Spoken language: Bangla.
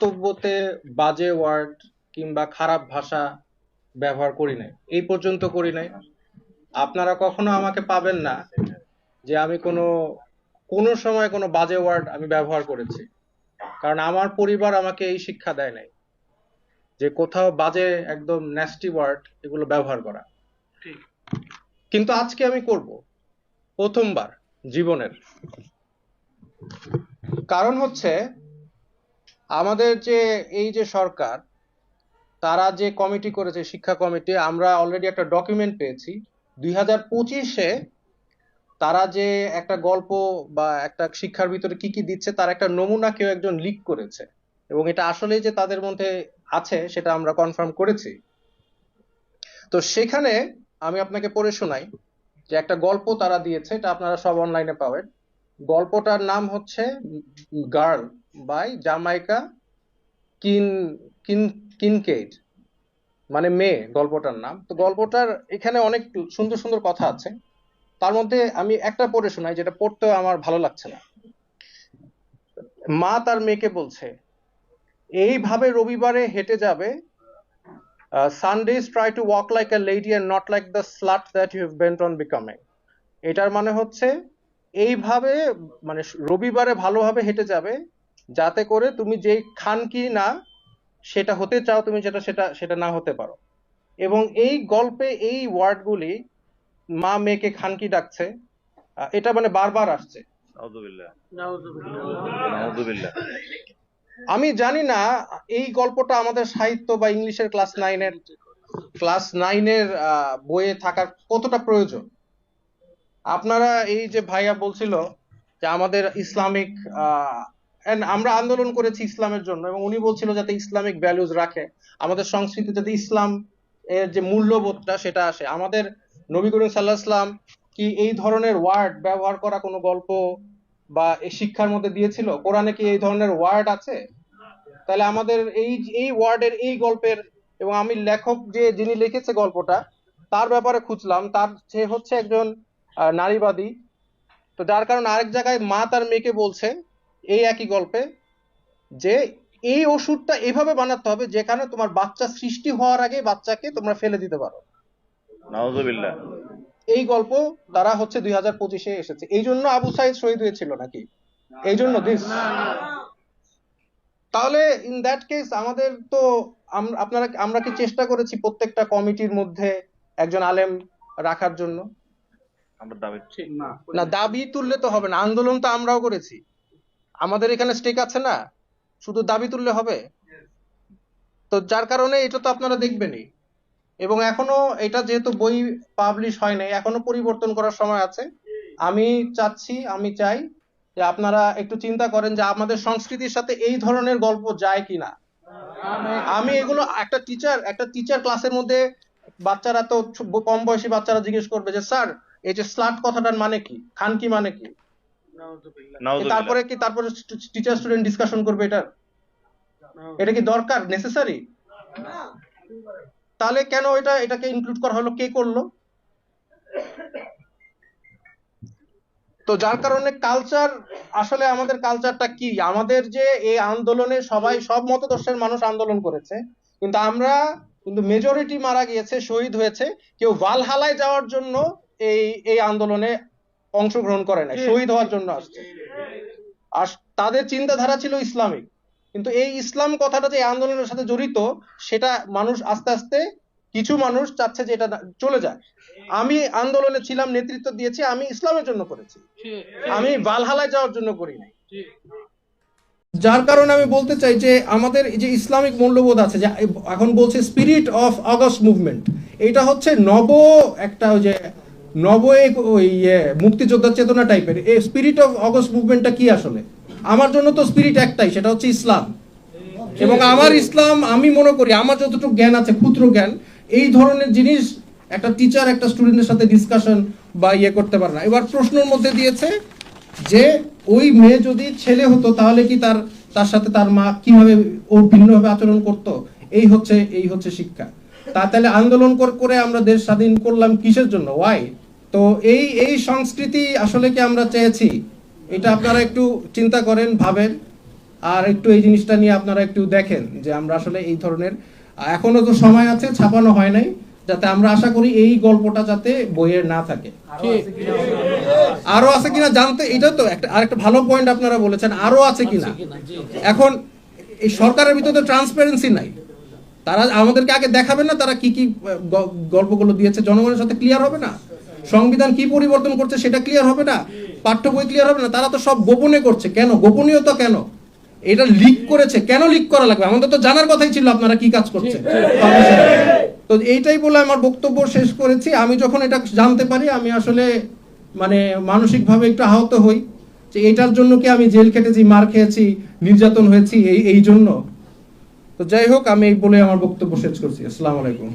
বক্তব্যতে বাজে ওয়ার্ড কিংবা খারাপ ভাষা ব্যবহার করি নাই। এই পর্যন্ত করি নাই। আপনারা কখনো আমাকে পাবেন না যে আমি কোনো কোনো সময় কোনো বাজে ওয়ার্ড আমি ব্যবহার করেছি। কারণ আমার পরিবার আমাকে এই শিক্ষা দেয় নাই যে কোথাও বাজে একদম ন্যাস্টি ওয়ার্ড এগুলো ব্যবহার করা। কিন্তু আজকে আমি করব প্রথমবার জীবনের। কারণ হচ্ছে আমাদের যে, এই যে সরকার, তারা যে কমিটি করেছে, শিক্ষা কমিটি, আমরা অলরেডি একটা ডকুমেন্ট পেয়েছি। দুই হাজার পঁচিশে তারা যে একটা গল্প বা একটা শিক্ষার ভিতরে কি কি দিচ্ছে, তার একটা নমুনা কেউ একজন লিক করেছে। এবং এটা আসলেই যে তাদের মধ্যে আছে, সেটা আমরা কনফার্ম করেছি। তো সেখানে আমি আপনাকে পড়ে শোনাই যে একটা গল্প তারা দিয়েছে, এটা আপনারা সব অনলাইনে পাবেন। গল্পটার নাম হচ্ছে গার্ল বাই জামাইকা কিন কিন কিনকেড মানে মেয়ে, গল্পটার নাম। তো গল্পটার এখানে অনেক সুন্দর সুন্দর কথা আছে। তার মধ্যে আমি একটা পড়ে শোনাই, যেটা পড়তে আমার ভালো লাগছে না। মা তার মেয়েকে বলছে, এইভাবে রবিবারে হেঁটে যাবে Sundays try to walk like a lady and not like the slut that you bent on becoming এটার মানে হচ্ছে, এইভাবে মানে রবিবারে ভালোভাবে হেঁটে যাবে যাতে করে তুমি যেই খান কি না সেটা হতে চাও তুমি যেটা সেটা সেটা না হতে পারো। এবং এই গল্পে এই ওয়ার্ডগুলি মা মেয়েকে খানকি ডাকছে এটা মানে বারবার আসছে। আমি জানি না এই গল্পটা আমাদের সাহিত্য বা ইংলিশের ক্লাস নাইনের ক্লাস নাইনের বইয়ে থাকার কতটা প্রয়োজন? আপনারা এই যে ভাইয়া বলছিল যে আমাদের ইসলামিক আহ, আমরা আন্দোলন করেছি ইসলামের জন্য এবং উনি বলছিল যাতে ইসলামিক ভ্যালুজ রাখে। আমাদের সংস্কৃতি যাতে ইসলাম এর যে মূল্যবোধটা সেটা আসে। আমাদের নবী করিম সাল্লাহ কি এই ধরনের ওয়ার্ড ব্যবহার করা কোনো গল্প বা এই শিক্ষার মধ্যে দিয়েছিল? কোরআনে কি এই ধরনের ওয়ার্ড আছে? তাহলে আমাদের এই এই ওয়ার্ডের এই গল্পের এবং আমি লেখক যে যিনি লিখেছে গল্পটা তার ব্যাপারে খুঁজলাম। তার সে হচ্ছে একজন নারীবাদী। তো যার কারণে আরেক জায়গায় মা তার মেয়েকে বলছে এই একই গল্পে যে এই ওষুধটা এভাবে বানাতে হবে যেখানে তোমার বাচ্চা সৃষ্টি হওয়ার আগে বাচ্চাকে তোমরা ফেলে দিতে পারো। এই গল্প তারা হচ্ছে দুই হাজার পঁচিশে এসেছে। এই জন্য আবু সাইদ শহীদ হয়েছিল নাকি? এই জন্য দিস তাহলে ইন দ্যাট কেস আমাদের তো আপনারা আমরা কি চেষ্টা করেছি প্রত্যেকটা কমিটির মধ্যে একজন আলেম রাখার জন্য? আমরা দাবি না দাবি তুললে তো হবে না। আন্দোলন তো আমরাও করেছি। আমাদের এখানে স্টেক আছে না? শুধু দাবি তুললে হবে? তো যার কারণে এটা তো আপনারা দেখবেনই। এবং এখনও এটা যেহেতু বই পাবলিশ হয় নাই, এখনও পরিবর্তন করার সময় আছে। আমি চাচ্ছি, আমি চাই যে আপনারা একটু চিন্তা করেন যে আমাদের সংস্কৃতির সাথে এই ধরনের গল্প যায় কিনা। আমি এগুলো একটা টিচার একটা টিচার ক্লাসের মধ্যে বাচ্চারা তো কম বয়সী বাচ্চারা জিজ্ঞেস করবে যে, স্যার, এই যে স্লাট কথাটার মানে কি? খান কি মানে কি? তারপরে কি তারপরে টিচার স্টুডেন্ট ডিসকাশন করবে এটা? এটা কি দরকার? নেসেসারি তাহলে কেন এটা এটাকে ইনক্লুড করা হলো? কে করল? তো যার কারণে কালচার আসলে আমাদের কালচারটা কি? আমাদের যে এই আন্দোলনে সবাই সব মতদর্শের মানুষ আন্দোলন করেছে। কিন্তু আমরা কিন্তু মেজরিটি মারা গিয়েছে শহীদ হয়েছে। কেউ ভালহালায় যাওয়ার জন্য এই এই আন্দোলনে অংশগ্রহণ করে না শহীদ হওয়ার জন্য আসছে। আর তাদের চিন্তাধারা ছিল ইসলামিক। কিন্তু এই ইসলাম কথাটা যে আন্দোলনের সাথে জড়িত সেটা মানুষ আস্তে আস্তে কিছু মানুষ চাচ্ছে যে এটা চলে যায়। আমি আন্দোলনে ছিলাম নেতৃত্ব দিয়েছি আমি ইসলামের জন্য করেছি। আমি বালহালায় যাওয়ার জন্য করি নাই। যার কারণে আমি বলতে চাই যে আমাদের এই যে ইসলামিক মূল্যবোধ আছে যে এখন বলছে স্পিরিট অফ অগস্ট মুভমেন্ট এটা হচ্ছে নব একটা ওই যে নব ওই ইয়ে মুক্তিযোদ্ধার চেতনা টাইপের এই স্পিরিট অফ অগস্ট মুভমেন্টটা কি আসলে? আমার জন্য তো স্পিরিট একটাই, সেটা হচ্ছে ইসলাম। এবং আমার ইসলাম, আমি মনে করি, আমার যতটুকু জ্ঞান আছে, ক্ষুদ্র জ্ঞান, এই ধরনের জিনিস একটা টিচার একটা স্টুডেন্টের সাথে ডিসকাশন বা ইয়ে করতে পারে না। এবার প্রশ্নের মধ্যে দিয়েছে যে, ওই মেয়ে যদি ছেলে হতো, তাহলে কি তার তার সাথে তার মা কীভাবে ও ভিন্নভাবে আচরণ করত? এই হচ্ছে এই হচ্ছে শিক্ষা। তা তাহলে আন্দোলন কর- করে আমরা দেশ স্বাধীন করলাম কিসের জন্য? ওয়াই তো এই এই সংস্কৃতি আসলে কি আমরা চেয়েছি? এটা আপনারা একটু চিন্তা করেন ভাবেন। আর একটু এই জিনিসটা নিয়ে আপনারা একটু দেখেন যে আমরা আসলে এই ধরনের এখনও তো সময় আছে ছাপানো হয় নাই যাতে আমরা আশা করি এই গল্পটা যাতে বইয়ের না থাকে। আরও আছে কিনা জানতে এটা তো একটা আরেকটা ভালো পয়েন্ট আপনারা বলেছেন আরও আছে কিনা এখন এই সরকারের ভিতরে তো ট্রান্সপারেন্সি নাই। তারা আমাদেরকে আগে দেখাবে না, তারা কি কি গল্পগুলো দিয়েছে, জনগণের সাথে ক্লিয়ার হবে না? সংবিধান কি পরিবর্তন করছে সেটা ক্লিয়ার হবে না? পাঠ্য বই ক্লিয়ার হবে না? তারা তো সব গোপনে করছে। কেন? গোপনীয়তা কেন? এটা লিক করেছে। কেন লিক করা লাগবে? আমাদের তো জানার কথাই ছিল আপনারা কি কাজ করছেন। তো এইটাই বলে আমার বক্তব্য শেষ করেছি। আমি যখন এটা জানতে পারি, আমি আসলে মানে মানসিকভাবে একটু আহত হই। যে এটার জন্য কি আমি জেল খেটেছি, মার খেয়েছি, নির্যাতন হয়েছি, এই এই জন্য? তো যাই হোক আমি এই বলে আমার বক্তব্য শেষ করছি। আসসালামু আলাইকুম।